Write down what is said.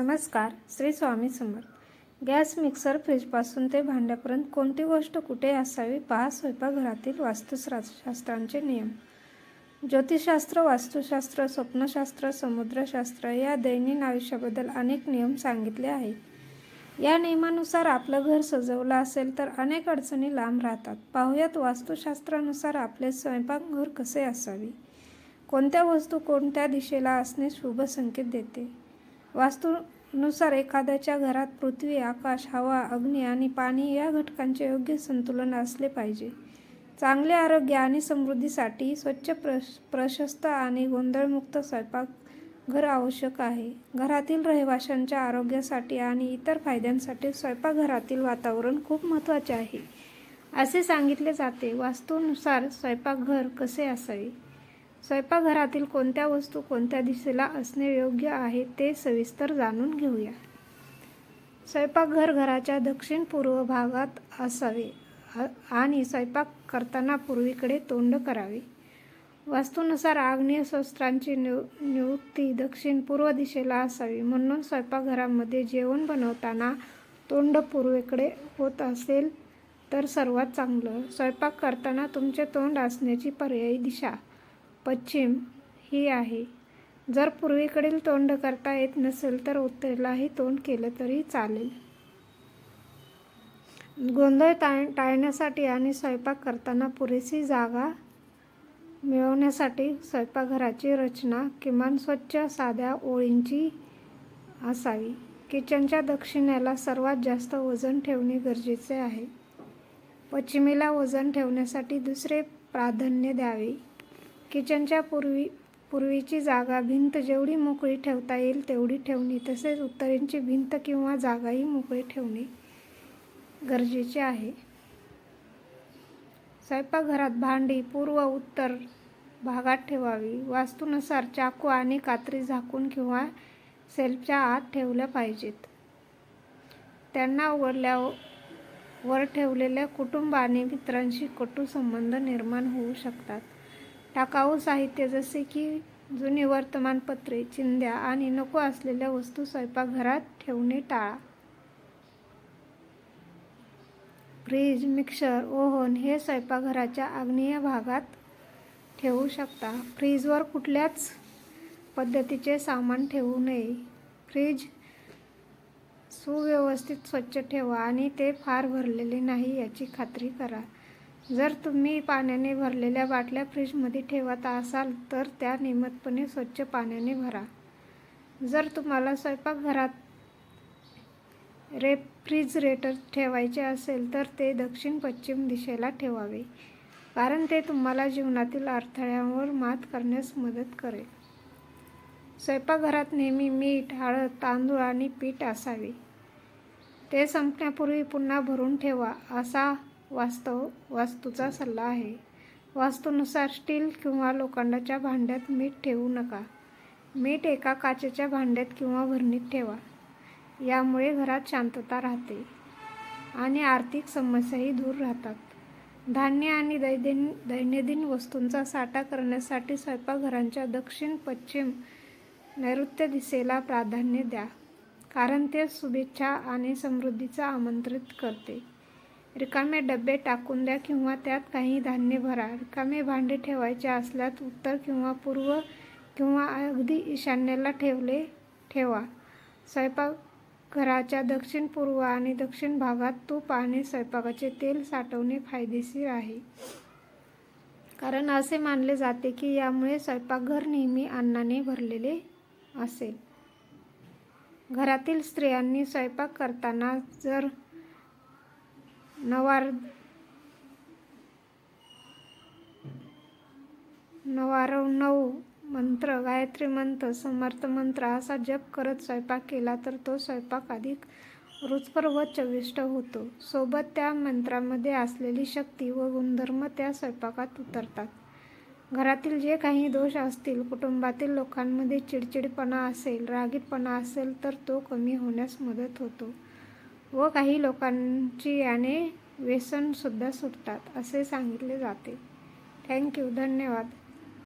नमस्कार Shri Swami Samarth. Gas mixer फ्रीजपासून ते भांड्यापर्यंत कोणती गोष्ट कुठे असावी पहा स्वयंपाकघरातील वास्तुशास्त्रांचे नियम. ज्योतिषशास्त्र वास्तुशास्त्र स्वप्नशास्त्र समुद्रशास्त्र या दैनंदिन आयुष्याबद्दल अनेक नियम सांगितले आहेत. या नियमानुसार आपलं घर सजवलं असेल तर अनेक अडचणी लांब राहतात. पाहुयात वास्तुशास्त्रानुसार आपले स्वयंपाकघर कसे असावे? कोणत्या वस्तू कोणत्या दिशेला असणे शुभ संकेत देते? वास्तूनुसार एखाद्याच्या घरात पृथ्वी आकाश हवा अग्नी आणि पाणी या घटकांचे योग्य संतुलन असले पाहिजे. चांगले आरोग्य आणि समृद्धीसाठी स्वच्छ प्रश प्रशस्त आणि गोंधळमुक्त स्वयंपाकघर आवश्यक आहे. घरातील रहिवाशांच्या आरोग्यासाठी आणि इतर फायद्यांसाठी स्वयंपाकघरातील वातावरण खूप महत्त्वाचे आहे. असे सांगितले जाते वास्तूनुसार स्वयंपाकघर कसे असावे? स्वयंपाकघरातील कोणत्या वस्तू कोणत्या दिशेला असणे योग्य आहे ते सविस्तर जाणून घेऊया. स्वयंपाकघर घराच्या दक्षिण पूर्व भागात असावे आणि स्वयंपाक करताना पूर्वीकडे तोंड करावे. वास्तूनुसार आग्नेय शस्त्रांची निव नियुक्ती दक्षिण पूर्व दिशेला असावी. म्हणून स्वयंपाकघरामध्ये जेवण बनवताना तोंड पूर्वेकडे होत असेल तर सर्वात चांगलं. स्वयंपाक करताना तुमचे तोंड असण्याची पर्यायी दिशा. पश्चिम ही आहे. जर पूर्वेकडील तोंड करता येत नसेल तर उत्तरेलाही तोंड केलं तरी चालेल. गोंधळ टाळ टाळण्यासाठी आणि स्वयंपाक करताना पुरेशी जागा मिळवण्यासाठी स्वयंपाकघराची रचना किमान स्वच्छ साध्या ओळींची असावी. किचनच्या दक्षिणेला सर्वात जास्त वजन ठेवणे गरजेचे आहे. पश्चिमेला वजन ठेवण्यासाठी दुसरे प्राधान्य द्यावे. किचनच्या पूर्वी पूर्वीची जागा भिंत जेवढी मोकळी ठेवता येईल तेवढी ठेवणे तसेच उत्तरेंची भिंत किंवा जागाही मोकळी ठेवणे गरजेचे आहे. स्वयंपाकघरात भांडी पूर्व उत्तर भागात ठेवावी. वास्तूनुसार चाकू आणि कात्री झाकून किंवा सेल्फच्या आत ठेवल्या पाहिजेत. त्यांना उघडल्या वर ठेवलेल्या कुटुंब आणि मित्रांशी कटू संबंध निर्माण होऊ शकतात. टाकाऊ साहित्य जसे की जुनी वर्तमानपत्रे चिंध्या आणि नको असलेल्या वस्तू स्वयंपाकघरात ठेवणे टाळा. फ्रीज मिक्सर ओव्हन हे स्वयंपाकघराच्या आग्नेय भागात ठेवू शकता. फ्रीजवर कुठल्याच पद्धतीचे सामान ठेवू नये. फ्रीज सुव्यवस्थित स्वच्छ ठेवा आणि ते फार भरलेले नाही याची खात्री करा. जर तुम्ही पाण्याने भरलेल्या बाटल्या फ्रीजमध्ये ठेवत असाल तर त्या नियमितपणे स्वच्छ पाण्याने भरा. जर तुम्हाला स्वयंपाकघरात रेफ्रिजरेटर ठेवायचे असेल तर ते दक्षिण पश्चिम दिशेला ठेवावे कारण ते तुम्हाला जीवनातील अडथळ्यांवर मात करण्यास मदत करेल. स्वयंपाकघरात नेहमी मीठ हळद तांदूळ आणि पीठ असावे. ते संपण्यापूर्वी पुन्हा भरून ठेवा असा वास्तव वास्तूचा सल्ला आहे. वास्तूनुसार स्टील किंवा लोखंडाच्या भांड्यात मीठ ठेवू नका. मीठ एका काचेच्या भांड्यात किंवा भरणीत ठेवा. यामुळे घरात शांतता राहते आणि आर्थिक समस्याही दूर राहतात. धान्य आणि दैदिन दैनंदिन वस्तूंचा साठा करण्यासाठी स्वयंपाकघरांच्या दक्षिण पश्चिम नैऋत्य दिशेला प्राधान्य द्या. कारण ते शुभेच्छा आणि समृद्धीचा आमंत्रित करते. रिकामे डबे टाकून द्या किंवा त्यात काही धान्य भरा. रिकामे भांडे ठेवायचे असल्यास उत्तर किंवा पूर्व किंवा अगदी ईशान्येला ठेवले ठेवा. स्वयंपाकघराच्या दक्षिण पूर्व आणि दक्षिण भागात तूप आणि स्वयंपाकाचे तेल साठवणे फायदेशीर आहे. कारण असे मानले जाते की यामुळे स्वयंपाकघर नेहमी अन्नाने भरलेले असेल. घरातील स्त्रियांनी स्वयंपाक करताना जर नवार नवारव मंत्र गायत्री मंत्र समर्थ मंत्र असा जप करत स्वयंपाक केला तर तो स्वयंपाक अधिक रुचकर व चविष्ट होतो. सोबत त्या मंत्रामध्ये असलेली शक्ती व गुणधर्म त्या स्वयंपाकात उतरतात. घरातील जे काही दोष असतील कुटुंबातील लोकांमध्ये चिडचिडपणा असेल रागीटपणा असेल तर तो कमी होण्यास मदत होतो. व काही लोकांची याने व्यसनसुद्धा सुटतात असे सांगितले जाते. थँक्यू धन्यवाद.